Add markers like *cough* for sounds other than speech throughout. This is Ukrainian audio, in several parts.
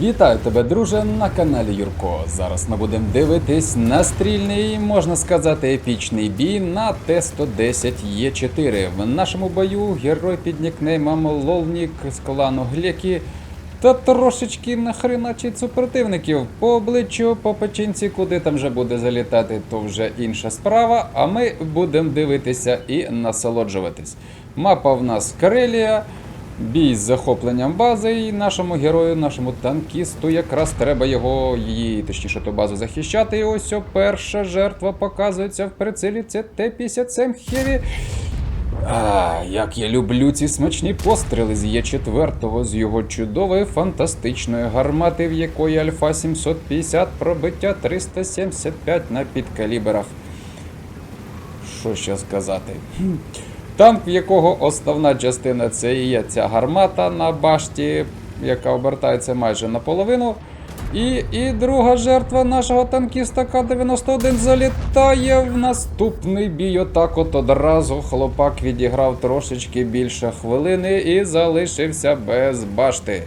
Вітаю тебе, друже, на каналі Юрко. Зараз ми будемо дивитись на стрільний, можна сказати, епічний бій на Т-110 Е4. В нашому бою герой під нікнеймом Лолнік з клану Глекі та трошечки нахреначить супротивників. По обличчю, по печінці, куди там вже буде залітати, то вже інша справа. А ми будемо дивитися і насолоджуватись. Мапа в нас Карелія. Бій з захопленням бази, і нашому герою, нашому танкісту, якраз треба його, її, точніше, ту базу захищати. І ось о, перша жертва показується в прицілі. Це Т-57 Heavy. А, як я люблю ці смачні постріли з Є4, з його чудової фантастичної гармати, в якої Альфа 750 пробиття 375 на підкаліберах. Що ще сказати? Танк, в якого основна частина це і є ця гармата на башті, яка обертається майже наполовину. І, і друга жертва нашого танкіста К-91 залітає в наступний бій. Отак от одразу хлопак відіграв трошечки більше хвилини і залишився без башти.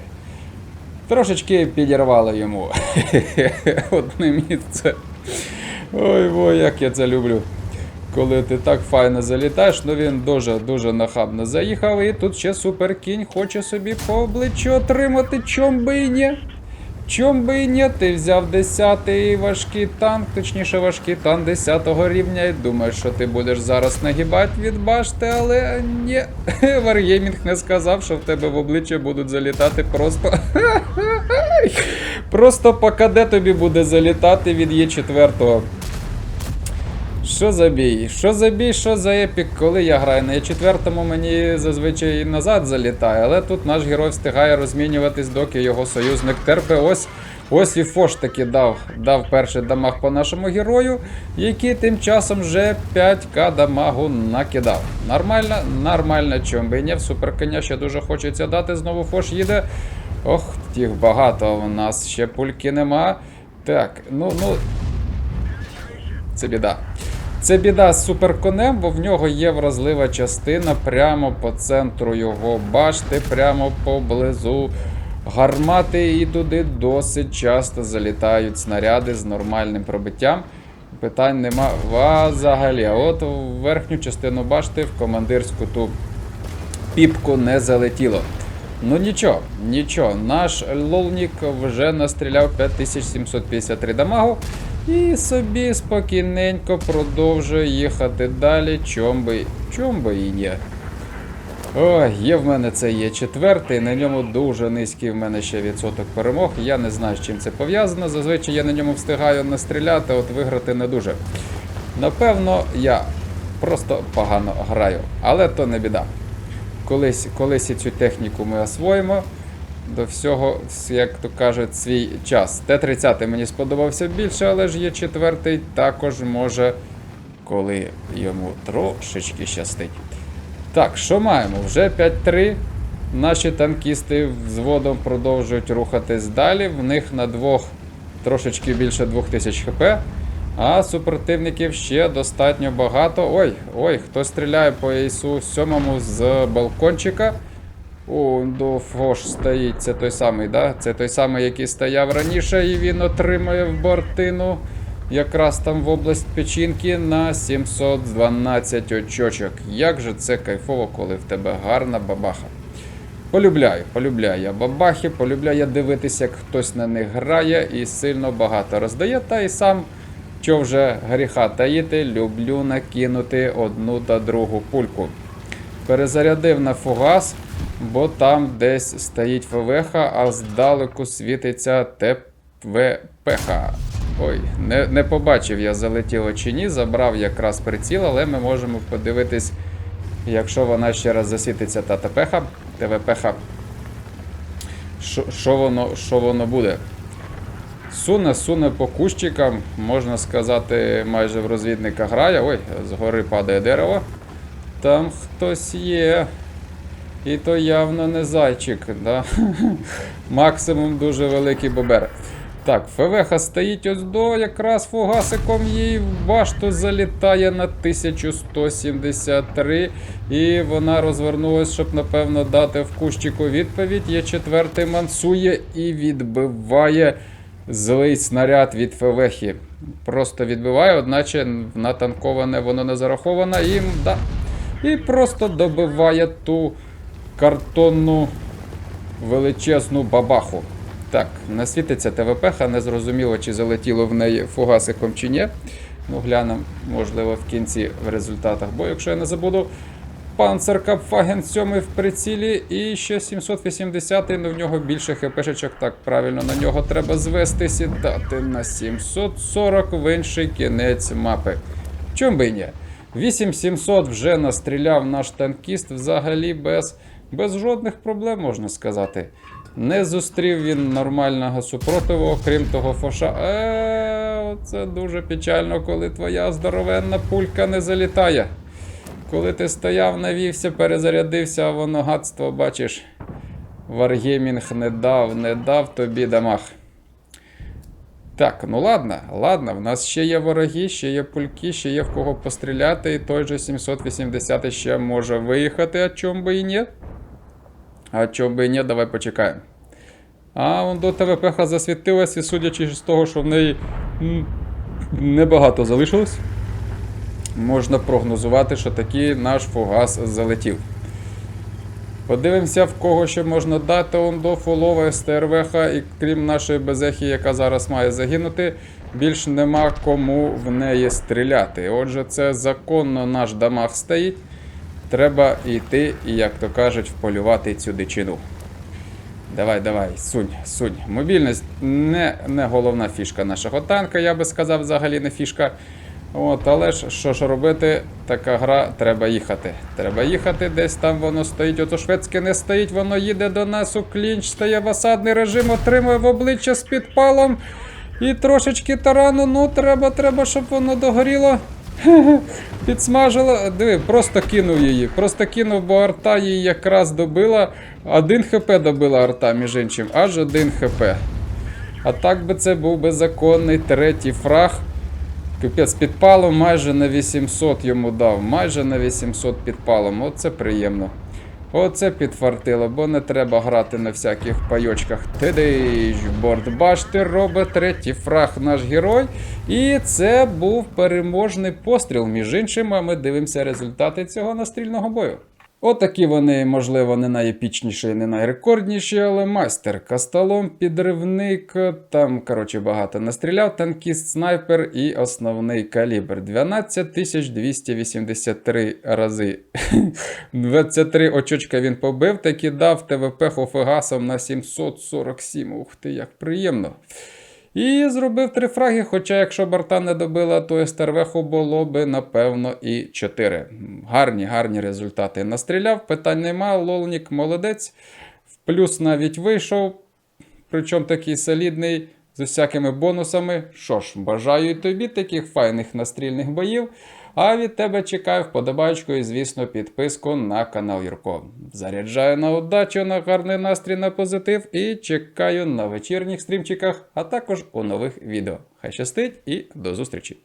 Трошечки підірвало йому *laughs* одне місце. Ой, ой, як я це люблю. Коли ти так файно залітаєш, ну він дуже-дуже нахабно заїхав, і тут ще суперкінь хоче собі по обличчю отримати, чом би і ні. Чом би і ні, ти взяв 10-й важкий танк, точніше важкий танк 10 рівня, і думаєш, що ти будеш зараз нагибати від башти, але ні. *laughs* Варгеймінг не сказав, що в тебе в обличчя будуть залітати просто. *laughs* Просто по КД тобі буде залітати від Є4. Що за бій? Що за бій, що за епік? Коли я граю на Е4, мені зазвичай назад залітає, але тут наш герой встигає розмінюватись, доки його союзник терпе. Ось ось і Фош таки дав, дав перший дамаг по нашому герою, який тим часом вже 5к дамагу накидав. Нормально, нормально, чом би і не, в суперконя ще дуже хочеться дати. Знову Фош їде. Ох, тих багато у нас ще пульки нема. Так, ну, ну. Це біда. Це біда з суперконем, бо в нього є вразлива частина прямо по центру його башти, прямо поблизу гармати, і туди досить часто залітають снаряди з нормальним пробиттям. Питань нема взагалі. От в верхню частину башти в командирську ту піпку не залетіло. Ну нічого, нічого, наш лолнік вже настріляв 5753 дамагу і собі спокійненько продовжує їхати далі, чом би, чом би і ні. Ой, є в мене це є четвертий, на ньому дуже низький в мене ще відсоток перемог. Я не знаю, з чим це пов'язано. Зазвичай я на ньому встигаю настріляти, от виграти не дуже. Напевно, я просто погано граю, але то не біда. Колись, колись і цю техніку ми освоїмо. До всього, як то кажуть, свій час. Т-30 мені сподобався більше, але ж є четвертий, також може, коли йому трошечки щастить. Так, що маємо? Вже 5-3. Наші танкісти взводом продовжують рухатись далі. В них на двох трошечки більше 2000 хп. А супротивників ще достатньо багато. Ой, ой, хто стріляє по ейсу 7 з балкончика. О, до Фош стоїть, це той самий, да? Це той самий, який стояв раніше, і він отримує в бортину якраз там в область печінки на 712 очочок. Як же це кайфово, коли в тебе гарна бабаха. Полюбляю, полюбляю я бабахи, полюбляю я дивитися, як хтось на них грає і сильно багато роздає. Та і сам, що вже гріха таїти, люблю накинути одну та другу пульку. Перезарядив на фугас, бо там десь стоїть ФВХ, а здалеку світиться ТВПХ. Ой, не, не побачив я, залетіло чи ні, забрав якраз приціл, але ми можемо подивитись, якщо вона ще раз засвітиться та ТПХ, ТВПХ. Що воно, що воно буде? Суне, суне по кущикам, можна сказати, майже в розвідника грає. Ой, згори падає дерево. Там хтось є. І то явно не зайчик, да? *laughs* максимум дуже великий бобер. Так, ФВХ стоїть ось до, якраз фугасиком їй в башту залітає на 1173. І вона розвернулась, щоб, напевно, дати в кущику відповідь. Є четвертий мансує і відбиває злий снаряд від ФВХи. Просто відбиває, одначе натанковане воно не зараховано. І, да, і просто добиває ту картонну величезну бабаху. Так, насвітиться ТВП, не зрозуміло, чи залетіло в неї фугасиком чи ні. Ну, глянемо, можливо, в кінці в результатах. Бо якщо я не забуду, Панцеркапфаген 7 в прицілі і ще 780 ну в нього більше хпшечок. Так, правильно, на нього треба звести сідати на 740 в інший кінець мапи. Чом би ні? 8700 вже настріляв наш танкіст взагалі без, без жодних проблем, можна сказати. Не зустрів він нормального супротиву, окрім того фоша. Е, це дуже печально, коли твоя здоровенна пулька не залітає. Коли ти стояв, навівся, перезарядився, а воно гадство, бачиш, Варгеймінг не дав, не дав тобі дамаг. Так, ну ладно, ладно, в нас ще є вороги, ще є пульки, ще є в кого постріляти, і той же 780 ще може виїхати, а чом би і ні. А чом би і ні, давай почекаємо. А вон до ТВПХ засвітилась, і судячи з того, що в неї небагато залишилось, можна прогнозувати, що такий наш фугас залетів. Подивимося, в кого ще можна дати он до фолова СТРВХ, і крім нашої безехи, яка зараз має загинути, більш нема кому в неї стріляти. Отже, це законно наш дамаг стоїть. Треба йти і, як то кажуть, вполювати цю дичину. Давай, давай, сунь, сунь. Мобільність не, не головна фішка нашого танка, я би сказав, взагалі не фішка. От, але ж що ж робити, така гра, треба їхати. Треба їхати, десь там воно стоїть. Ото шведське не стоїть, воно їде до нас у клінч, стає в осадний режим, отримує в обличчя з підпалом. І трошечки тарану, ну треба, треба, щоб воно догоріло. Підсмажило. Диви, просто кинув її. Просто кинув, бо арта її якраз добила. Один хп добила арта, між іншим, аж один хп. А так би це був би законний третій фраг. Капець, підпалом майже на 800 йому дав. Майже на 800 підпалом. Оце приємно. Оце підфартило, бо не треба грати на всяких пайочках. Тидиш, борт башти робить третій фраг наш герой. І це був переможний постріл. Між іншим, а ми дивимося результати цього настрільного бою. Отакі вони, можливо, не найепічніші, не найрекордніші, але майстер, касталом, підривник, там, коротше, багато настріляв, танкіст, снайпер і основний калібр. 12283 рази. *laughs* 23 очочка він побив, таки дав ТВП Хофегасом на 747. Ух ти, як приємно. І зробив три фраги, хоча якщо борта не добила, то Естервеху було би, напевно, і 4. Гарні, гарні результати. Настріляв, питань нема, Лолнік молодець. В плюс навіть вийшов, причому такий солідний, з усякими бонусами. Що ж, бажаю і тобі таких файних настрільних боїв. А від тебе чекаю вподобайку і, звісно, підписку на канал Юрко. Заряджаю на удачу, на гарний настрій, на позитив і чекаю на вечірніх стрімчиках, а також у нових відео. Хай щастить і до зустрічі!